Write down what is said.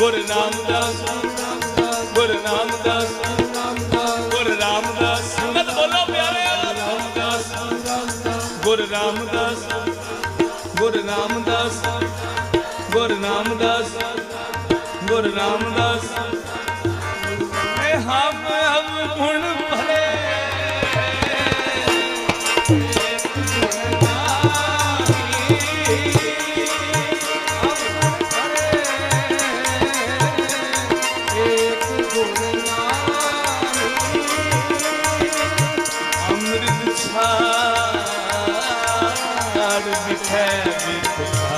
ਗੁਰੂ ਰਾਮਦਾਸ ਗੁਰੂ ਰਾਮਦਾਸ ਗੁਰੂ ਰਾਮਦਾਸ ਸੰਗਤ ਬੋਲੋ ਪਿਆਰੇ ਰਾਮਦਾਸ ਗੁਰੂ ਰਾਮਦਾਸ ਗੁਰੂ ਰਾਮਦਾਸ ਗੁਰੂ ਰਾਮਦਾਸ ਗੁਰੂ ਰਾਮਦਾਸ ਇਹ ਹਮ ਹਮ ਗੁਣ I'll be been.